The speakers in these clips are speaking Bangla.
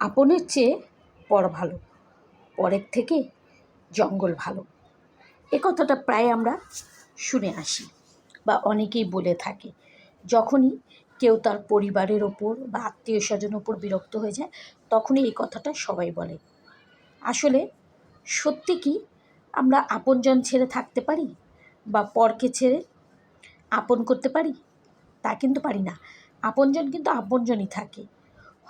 আপনের চেয়ে পর ভালো, পরের থেকে জঙ্গল ভালো। এ কথাটা প্রায় আমরা শুনে আসি বা অনেকেই বলে থাকে, যখনই কেউ তার পরিবারের ওপর বা আত্মীয় স্বজন ওপর বিরক্ত হয়ে যায়, তখনই এই কথাটা সবাই বলে। আসলে সত্যি কি আমরা আপনজন ছেড়ে থাকতে পারি বা পরকে ছেড়ে আপন করতে পারি? তা কিন্তু পারি না। আপনজন কিন্তু আপনজনই থাকে।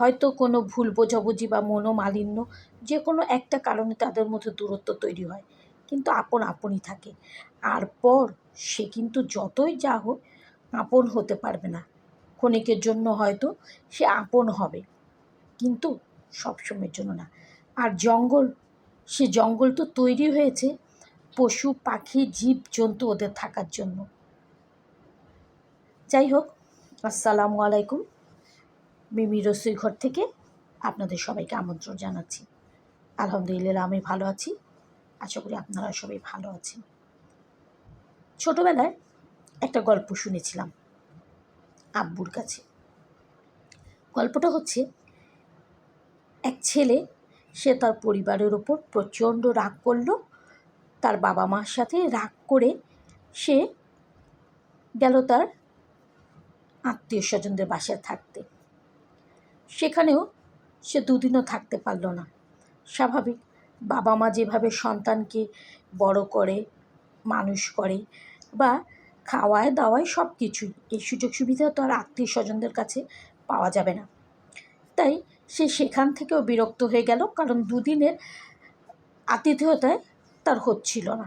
হয়তো কোনো ভুল বোঝাবুঝি বা মনোমালিন্য যে কোনো একটা কারণে তাদের মধ্যে দূরত্ব তৈরি হয়। কিন্তু আপন আপনই থাকে। আর পর সে কিন্তু যতই যা হোক আপন হতে পারবে না। ক্ষণিকের জন্য হয়তো সে আপন হবে, কিন্তু সবসময়ের জন্য না। আর জঙ্গল, সে জঙ্গল তো তৈরি হয়েছে পশু, পাখি, জীব, জন্তু ওদের থাকার জন্য। যাই হোক, আসসালামু আলাইকুম। মিমি রসুই ঘর থেকে আপনাদের সবাইকে আমন্ত্রণ জানাচ্ছি। আলহামদুলিল্লাহ, আমি ভালো আছি। আশা করি আপনারা সবাই ভালো আছেন। ছোটোবেলায় একটা গল্প শুনেছিলাম আব্বুর কাছে। গল্পটা হচ্ছে, এক ছেলে, সে তার পরিবারের ওপর প্রচণ্ড রাগ করল। তার বাবা মার সাথে রাগ করে সে গেল তার আত্মীয় স্বজনদের বাসায় থাকতে। সেখানেও সে দুদিনও থাকতে পারল না। স্বাভাবিক বাবা মা যেভাবে সন্তানকে বড় করে, মানুষ করে বা খাওয়ায় দাওয়ায় সব কিছুই এই সুযোগ সুবিধা তো আর আত্মীয় স্বজনদের কাছে পাওয়া যাবে না। তাই সে সেখান থেকেও বিরক্ত হয়ে গেল, কারণ দুদিনের আতিথেয়তায় তার হচ্ছিল না।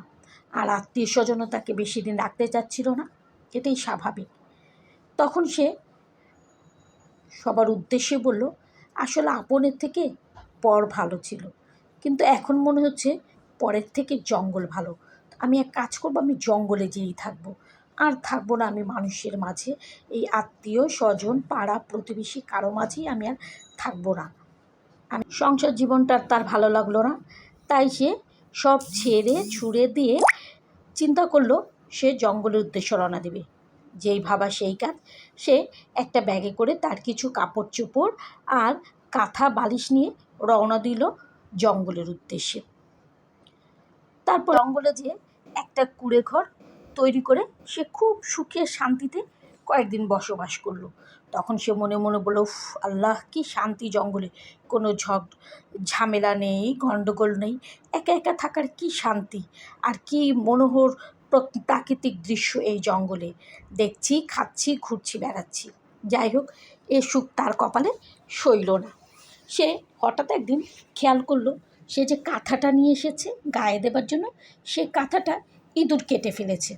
আর আত্মীয় স্বজনও তাকে বেশি দিন রাখতে চাচ্ছিল না, এটাই স্বাভাবিক। তখন সে সবার উদ্দেশ্যে বলল, আসলে আপনের থেকে পর ভালো ছিল। কিন্তু এখন মনে হচ্ছে পরের থেকে জঙ্গল ভালো। আমি এক কাজ করব, আমি জঙ্গলে যেয়েই থাকব। আর থাকব না আমি মানুষের মাঝে। এই আত্মীয়, স্বজন, পাড়া, প্রতিবেশী কারও মাঝেই আমি আর থাকব না। আমি সংসার জীবনটা তার ভালো লাগল না। তাই সে সব ছেড়ে ছুঁড়ে দিয়ে চিন্তা করল, সে জঙ্গলের উদ্দেশ্য রওনা দেবে। যেই ভাবা সেই কাজ, সে একটা ব্যাগে করে তার কিছু কাপড় চোপড় আর কাঁথা বালিশ নিয়ে রওনা দিল জঙ্গলের উদ্দেশ্যে। তারপর জঙ্গলে যেয়ে একটা কুড়ে ঘর তৈরি করে সে খুব সুখে শান্তিতে কয়েকদিন বসবাস করল। তখন সে মনে মনে বলল আল্লাহ, কি শান্তি জঙ্গলে। কোনো ঝগ, ঝামেলা নেই গণ্ডগোল নেই। একা একা থাকার কি শান্তি? আর কি মনোহর প্রাকৃতিক দৃশ্য এই জঙ্গলে। দেখছি, খাচ্ছি, ঘুরছি, বেড়াচ্ছি। যাই হোক, এ সুখ তার কপালে সইল না। সে হঠাৎ একদিন খেয়াল করল, সে যে কাঁথাটা নিয়ে এসেছে গায়ে দেবার জন্য, সে কাঁথাটা ইঁদুর কেটে ফেলেছে।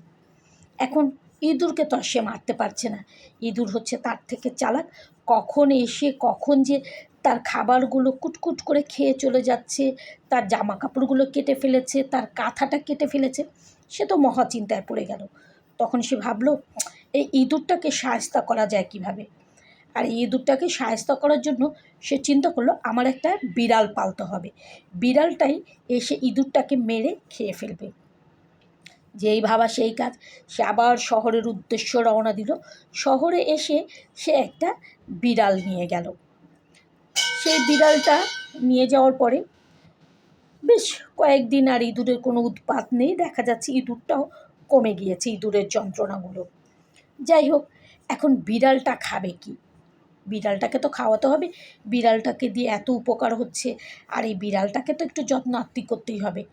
এখন ইঁদুরকে তো আর সে মারতে পারছে না। ইঁদুর হচ্ছে তার থেকে চালাক। কখন এসে, কখন যে তার খাবারগুলো কুটকুট করে খেয়ে চলে যাচ্ছে, তার জামা কাপড়গুলো কেটে ফেলেছে, তার কাঁথাটা কেটে ফেলেছে সে তো মহা চিন্তায় পড়ে গেল। তখন সে ভাবলো, এই ইঁদুরটাকে সায়স্তা করা যায় কীভাবে? আর এই ইঁদুরটাকে সায়স্তা করার জন্য সে চিন্তা করল, আমার একটা বিড়াল পালতে হবে। বিড়ালটাই এসে ইঁদুরটাকে মেরে খেয়ে ফেলবে। যেই ভাবা সেই কাজ, সে আবার শহরের উদ্দেশ্য রওনা দিল। শহরে এসে সে একটা বিড়াল নিয়ে গেল। সেই বিড়ালটা নিয়ে যাওয়ার পরে বেশ কয়েকদিন আর ইঁদুরের কোনো উৎপাত নেই। দেখা যাচ্ছে ইঁদুরটাও কমে গিয়েছে ইঁদুরের যন্ত্রণাগুলো। যাই হোক, এখন বিড়ালটা খাবে কি? বিড়ালটাকে তো খাওয়াতে হবে। বিড়ালটাকে দিয়ে এত উপকার হচ্ছে, আর এই বিড়ালটাকে তো একটু যত্ন আত্মি করতেই হবে।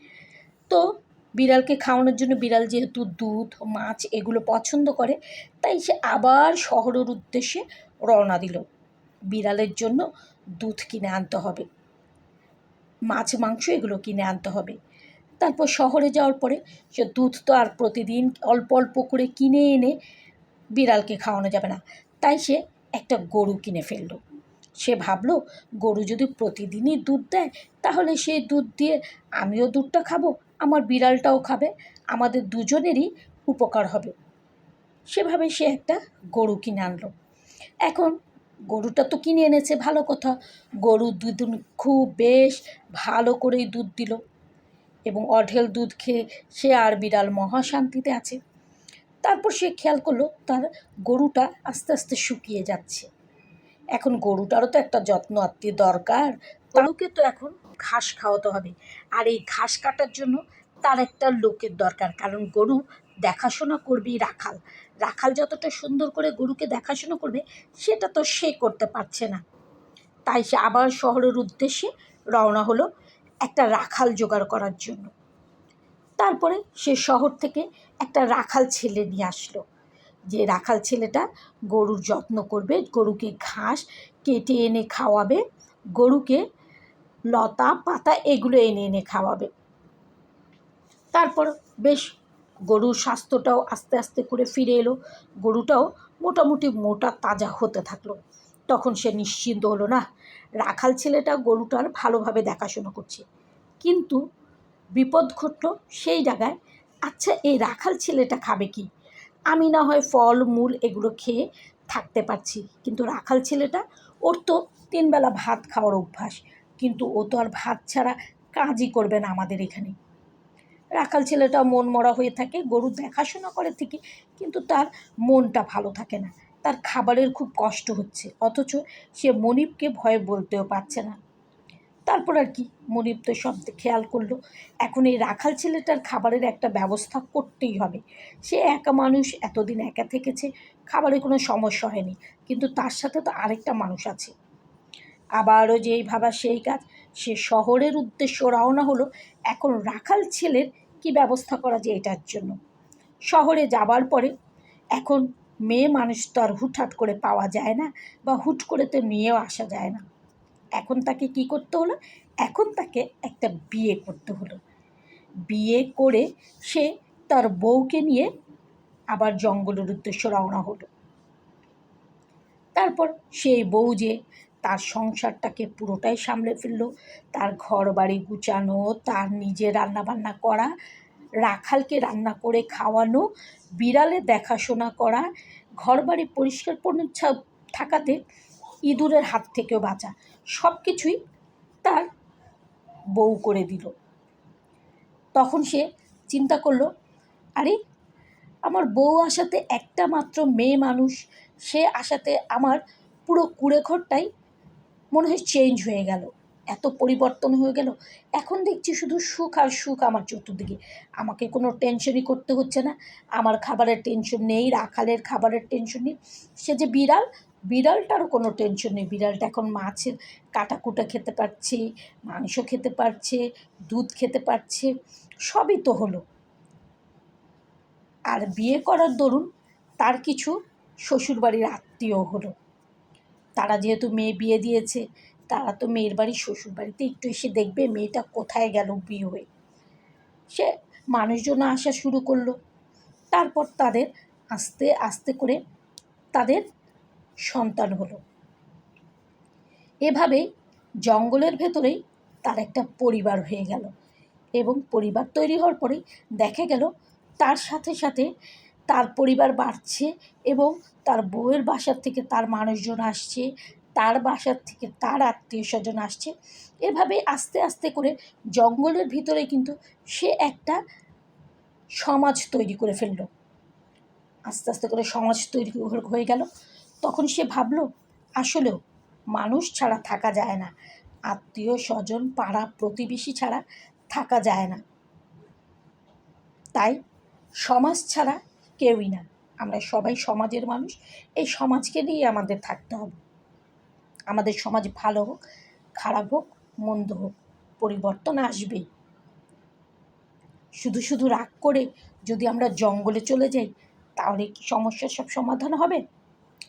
তো বিড়ালকে খাওয়ানোর জন্য বিড়াল যেহেতু দুধ, মাছ এগুলো পছন্দ করে, তাই সে আবার শহরের উদ্দেশ্যে রওনা দিল। বিড়ালের জন্য দুধ কিনে আনতে হবে। মাছ, মাংস এগুলো কিনে আনতে হবে। তারপর শহরে যাওয়ার পরে সে দুধ তো আর প্রতিদিন অল্প অল্প করে কিনে এনে বিড়ালকে খাওয়ানো যাবে না। তাই সে একটা গরু কিনে ফেলল। সে ভাবলো, গরু যদি প্রতিদিনই দুধ দেয়, তাহলে সেই দুধ দিয়ে আমিও দুধটা খাব, আমার বিড়ালটাও খাবে, আমাদের দুজনেরই উপকার হবে। সেভাবে সে একটা গরু কিনে আনলো। এখন গরুটা তো কিনে এনেছে, ভালো কথা। গরুর দুধ খুব বেশ ভালো করেই দুধ দিল এবং অঢেল দুধ খেয়ে সে আর বিড়াল মহাশান্তিতে আছে। তারপর সে খেয়াল করল তার গরুটা আস্তে আস্তে শুকিয়ে যাচ্ছে। এখন গরুটারও তো একটা যত্ন আত্মি দরকার। গরুকে তো এখন ঘাস খাওয়াতে হবে। আর এই ঘাস কাটার জন্য তার একটা লোকের দরকার। কারণ গরু দেখাশোনা করবেই রাখাল। রাখাল যতটা সুন্দর করে গরুকে দেখাশোনা করবে, সেটা তো সে করতে পারছে না। তাই সে আবার শহরের উদ্দেশ্যে রওনা হলো একটা রাখাল জোগাড় করার জন্য। তারপরে সে শহর থেকে একটা রাখাল ছেলে নিয়ে আসলো। যে রাখাল ছেলেটা গরুর যত্ন করবে, গরুকে ঘাস কেটে এনে খাওয়াবে, গরুকে লতা, পাতা এগুলো এনে এনে খাওয়াবে। তারপর বেশ গরুর স্বাস্থ্যটাও আস্তে আস্তে করে ফিরে এলো। গরুটাও মোটামুটি মোটা তাজা হতে থাকল। তখন সে নিশ্চিন্ত হলো না রাখাল ছেলেটা গরুটার ভালোভাবে দেখাশোনা করছে। কিন্তু বিপদ ঘটল সেই জায়গায় আচ্ছা এই রাখাল ছেলেটা খাবে কি? আমি না হয় ফল, মূল এগুলো খেয়ে থাকতে পারছি। কিন্তু রাখাল ছেলেটা, ওর তো তিনবেলা ভাত খাওয়ার অভ্যাস। কিন্তু ও তো আর ভাত ছাড়া কাজই করবে না আমাদের এখানে। রাখাল ছেলেটা মন মরা হয়ে থাকে, গরু দেখাশোনা করে থেকে, কিন্তু তার মনটা ভালো থাকে না। তার খাবারের খুব কষ্ট হচ্ছে, অথচ সে মনিবকে ভয়ে বলতেও পারছে না। তারপর আর কি, মনিব তো সব খেয়াল করল। এখন এই রাখাল ছেলেটার খাবারের একটা ব্যবস্থা করতেই হবে। সে একা মানুষ, এতদিন একা থেকেছে খাবারের কোনো সমস্যা হয়নি, কিন্তু তার সাথে তো আরেকটা মানুষ আছে। আবারও যেই ভাবা সেই কাজ, সে শহরের উদ্দেশ্য রওনা হলো। এখন রাখাল ছেলের কি ব্যবস্থা করা যায় এটার জন্য? শহরে যাবার পরে এখন মেয়ে মানুষ তো আর হুটহাট করে পাওয়া যায় না বা হুট করে তো নিয়েও আসা যায় না। এখন তাকে কি করতে হলো? এখন তাকে একটা বিয়ে করতে হলো। বিয়ে করে সে তার বউকে নিয়ে আবার জঙ্গলের উদ্দেশ্য রওনা হলো। তারপর সেই বউ যে তার সংসারটাকে পুরোটাই সামলে ফেলল। তার ঘর বাড়ি গুছানো, তার নিজে রান্নাবান্না করা, রাখালকে রান্না করে খাওয়ানো, বিড়ালে দেখাশোনা করা ঘর বাড়ি পরিষ্কার পরিচ্ছন্ন থাকাতে ইঁদুরের হাত থেকেও বাঁচা সব কিছুই তার বউ করে দিল। তখন সে চিন্তা করল, আরে, আমার বউ আসাতে একটা মাত্র মেয়ে মানুষ, সে আসাতে আমার পুরো কুড়েঘরটাই মনে হয় চেঞ্জ হয়ে গেল। এত পরিবর্তন হয়ে গেল। এখন দেখছি শুধু সুখ আর সুখ আমার চতুর্দিকে। আমাকে কোনো টেনশনই করতে হচ্ছে না। আমার খাবারের টেনশন নেই, রাখালের খাবারের টেনশন নেই। সে যে বিড়াল, বিড়ালটারও কোনো টেনশন নেই। বিড়ালটা এখন মাছের কাটাকুটা খেতে পারছে, মাংস খেতে পারছে, দুধ খেতে পারছে, সবই তো হলো। আর বিয়ে করার দরুন তার কিছু শ্বশুরবাড়ির আত্মীয় হলো। তারা যেহেতু মেয়ে বিয়ে দিয়েছে, তারা তো মেয়ের বাড়ি শ্বশুর বাড়িতে একটু এসে দেখবে মেয়েটা কোথায় গেল বিয়ে হয়ে। সে মানুষজন আসা শুরু করল। তারপর তাদের আস্তে আস্তে করে তাদের সন্তান হলো। এভাবে জঙ্গলের ভেতরেই তার একটা পরিবার হয়ে গেল এবং পরিবার তৈরি হওয়ার পরেই দেখা গেল তার সাথে সাথে তার পরিবার বাড়ছে এবং তার বউয়ের বাসার থেকে তার মানুষজন আসছে, তার বাসার থেকে তার আত্মীয় স্বজন আসছে। এভাবে আস্তে আস্তে করে জঙ্গলের ভিতরে কিন্তু সে একটা সমাজ তৈরি করে ফেলল। আস্তে আস্তে করে সমাজ তৈরি হয়ে গেল। তখন সে ভাবলো, আসলেও মানুষ ছাড়া থাকা যায় না। আত্মীয় স্বজন পাড়া প্রতিবেশী ছাড়া থাকা যায় না। তাই সমাজ ছাড়া কেউই না। আমরা সবাই সমাজের মানুষ। এই সমাজকে নিয়ে আমাদের থাকতে হবে। আমাদের সমাজ ভালো হোক, খারাপ হোক, মন্দ হোক, পরিবর্তন আসবেই শুধু শুধু রাগ করে যদি আমরা জঙ্গলে চলে যাই, তাহলে কি সমস্যার সব সমাধান হবে?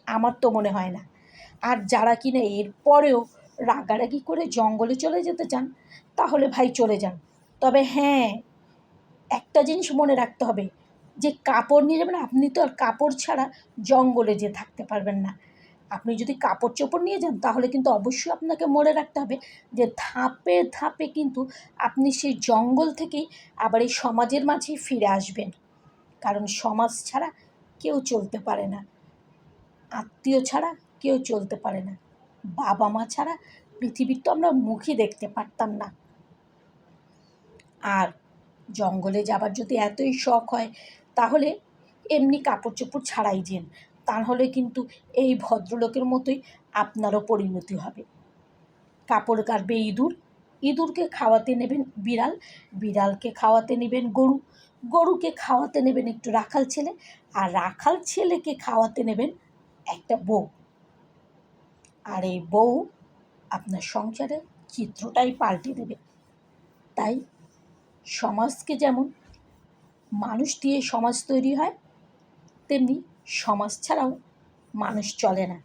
আমার তো মনে হয় না। আর যারা কিনা এরপরেও রাগারাগি করে জঙ্গলে চলে যেতে চান, তাহলে ভাই চলে যান। তবে হ্যাঁ একটা জিনিস মনে রাখতে হবে। যে কাপড় নিয়ে যাবেন, আপনি তো আর কাপড় ছাড়া জঙ্গলে যেয়ে থাকতে পারবেন না। আপনি যদি কাপড় চোপড় নিয়ে যান, তাহলে কিন্তু অবশ্যই আপনাকে মনে রাখতে হবে যে ধাপে ধাপে কিন্তু আপনি সেই জঙ্গল থেকেই আবার এই সমাজের মাঝেই ফিরে আসবেন। কারণ সমাজ ছাড়া কেউ চলতে পারে না। আত্মীয় ছাড়া কেউ চলতে পারে না। বাবা মা ছাড়া পৃথিবীর তো আমরা মুখই দেখতে পারতাম না। আর জঙ্গলে যাবার যদি এতই শখ হয় তাহলে এমনি কাপড় চোপড় ছাড়াই যেন। তাহলে কিন্তু এই ভদ্রলোকের মতোই আপনারও পরিণতি হবে। কাপড় কাটবে ইঁদুর। ইঁদুরকে খাওয়াতে নেবেন বিড়াল। বিড়ালকে খাওয়াতে নেবেন গরু। গরুকে খাওয়াতে নেবেন একটু রাখাল ছেলে। আর রাখাল ছেলেকে খাওয়াতে নেবেন একটা বউ। আর এই বউ আপনার সংসারে চিত্রটাই পাল্টে দেবে। তাই সমাজকে যেমন মানুষ দিয়ে সমাজ তৈরি হয়, তেমনি সমাজ ছাড়াও মানুষ চলে না।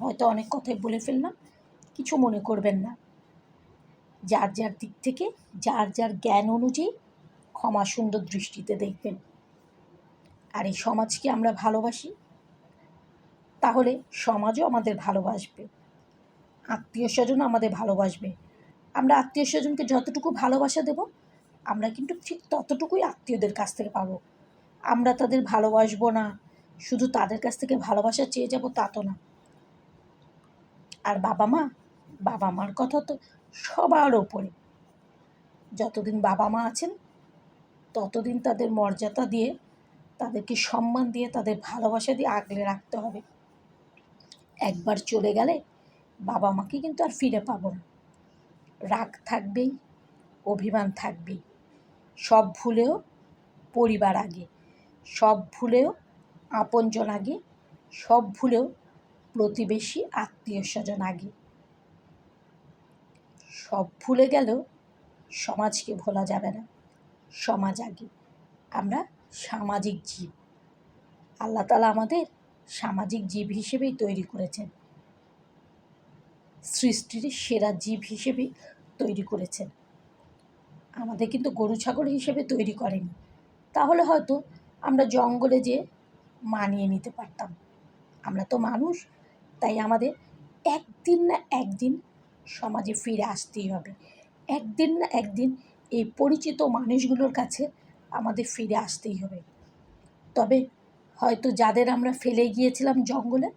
হয়তো অনেক কথাই বলে ফেললাম, কিছু মনে করবেন না। যার যার দিক থেকে, যার যার জ্ঞান অনুযায়ী ক্ষমা সুন্দর দৃষ্টিতে দেখবেন। আর এই সমাজকে আমরা ভালোবাসি, তাহলে সমাজও আমাদের ভালোবাসবে। আত্মীয় স্বজন আমাদের ভালোবাসবে। আমরা আত্মীয় স্বজনকে যতটুকু ভালোবাসা দেব আমরা কিন্তু ঠিক ততটুকুই আত্মীয়দের কাছ থেকে পাবো। আমরা তাদের ভালোবাসবো না। শুধু তাদের কাছ থেকে ভালোবাসা চেয়ে যাব তা তো না। আর বাবা মা, বাবা মার কথা তো সবার ওপরে। যতদিন বাবা মা আছেন, ততদিন তাদের মর্যাদা দিয়ে, তাদেরকে সম্মান দিয়ে, তাদের ভালোবাসা দিয়ে আগলে রাখতে হবে। একবার চলে গেলে বাবা মাকে কিন্তু আর ফিরে পাবো না। রাগ থাকবেই, অভিমান থাকবেই। সব ভুলেও পরিবার আগে, সব ভুলেও আপনজন আগে, সব ভুলেও প্রতিবেশী আত্মীয় স্বজন আগে। সব ভুলে গেলেও সমাজকে ভোলা যাবে না, সমাজ আগে। আমরা সামাজিক জীব। আল্লাহ তালা আমাদের সামাজিক জীব হিসেবেই তৈরি করেছেন। সৃষ্টির সেরা জীব হিসেবেই তৈরি করেছেন। আমাদের কিন্তু গরু, ছাগল হিসেবে তৈরি করেনি। তাহলে হয়তো আমরা জঙ্গলে যে মানিয়ে নিতে পারতাম। আমরা তো মানুষ, তাই আমাদের একদিন না একদিন সমাজে ফিরে আসতেই হবে। একদিন না একদিন এই পরিচিত মানুষগুলোর কাছে আমাদের ফিরে আসতেই হবে। তবে হয়তো যাদের আমরা ফেলে গিয়েছিলাম জঙ্গলে,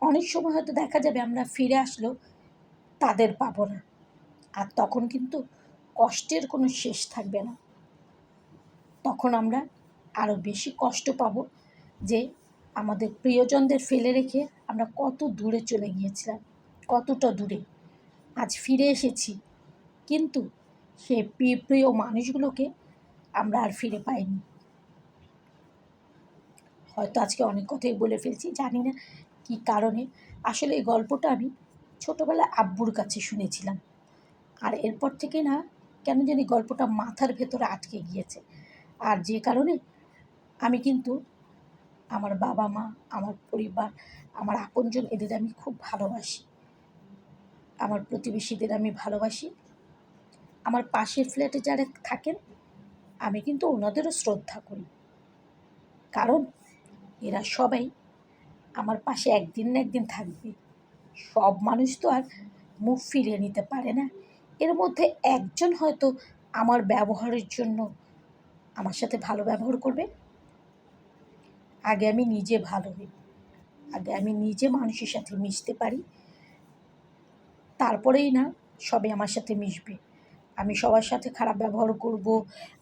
অনেক সময় হয়তো দেখা যাবে আমরা ফিরে আসলেও তাদের পাবো না। আর তখন কিন্তু কষ্টের কোনো শেষ থাকবে না। তখন আমরা আরও বেশি কষ্ট পাবো যে আমাদের প্রিয়জনদের ফেলে রেখে আমরা কত দূরে চলে গিয়েছিলাম, কতটা দূরে। আজ ফিরে এসেছি, কিন্তু সে প্রিয় মানুষগুলোকে আমরা আর ফিরে পাইনি। হয়তো আজকে অনেক কথাই বলে ফেলছি, জানি না কী কারণে। আসলে এই গল্পটা আমি ছোটোবেলায় আব্বুর কাছে শুনেছিলাম। আর এরপর থেকে না কেন জানি গল্পটা মাথার ভেতরে আটকে গিয়েছে। আর যে কারণে আমি কিন্তু আমার বাবা মা, আমার পরিবার, আমার আপনজন এদের আমি খুব ভালোবাসি। আমার প্রতিবেশীদের আমি ভালোবাসি। আমার পাশের ফ্ল্যাটে যারা থাকেন, আমি কিন্তু ওনাদেরও শ্রদ্ধা করি। কারণ এরা সবাই আমার পাশে একদিন না একদিন থাকবে। সব মানুষ তো আর মুখ ফিরিয়ে নিতে পারে না। এর মধ্যে একজন হয়তো আমার ব্যবহারের জন্য আমার সাথে ভালো ব্যবহার করবে। আগে আমি নিজে ভালো হই। আগে আমি নিজে মানুষের সাথে মিশতে পারি। তারপরেই না সবে আমার সাথে মিশবে। আমি সবার সাথে খারাপ ব্যবহার করব,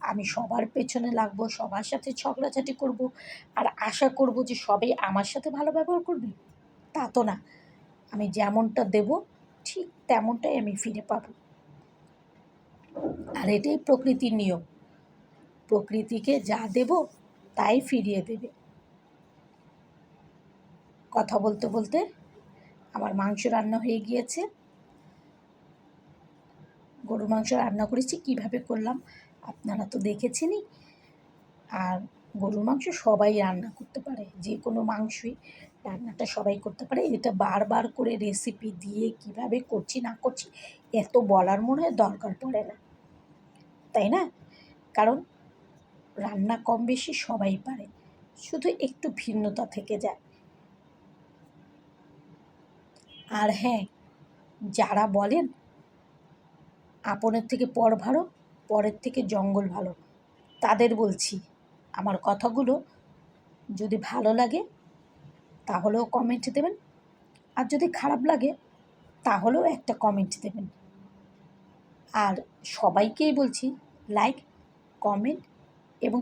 আমি সবার পেছনে লাগবো, সবার সাথে ঝগড়াঝাটি করব আর আশা করব যে সবাই আমার সাথে ভালো ব্যবহার করবে। তা তো না। আমি যেমনটা দেব, ঠিক তেমনটাই আমি ফিরে পাব। আর এটাই প্রকৃতির নিয়ম। প্রকৃতিকে যা দেব, তাই ফিরিয়ে দেবে। কথা বলতে বলতে আমার মাংস রান্না হয়ে গিয়েছে। গরুর মাংস রান্না করেছি, কীভাবে করলাম আপনারা তো দেখেছেনই। আর গরুর মাংস সবাই রান্না করতে পারে, যে কোনো মাংসই রান্নাটা সবাই করতে পারে। এটা বারবার করে রেসিপি দিয়ে কীভাবে করছি, না করছি, এত বলার মনে হয় দরকার পড়ে না। তাই না? কারণ রান্না কম বেশি সবাই পারে। শুধু একটু ভিন্নতা থেকে যায়। আর হ্যাঁ যারা বলেন, আপনের থেকে পর ভালো, পরের থেকে জঙ্গল ভালো, তাদের বলছি, আমার কথাগুলো যদি ভালো লাগে, তাহলেও কমেন্ট দেবেন। আর যদি খারাপ লাগে, তাহলেও একটা কমেন্ট দেবেন। আর সবাইকেই বলছি লাইক কমেন্ট এবং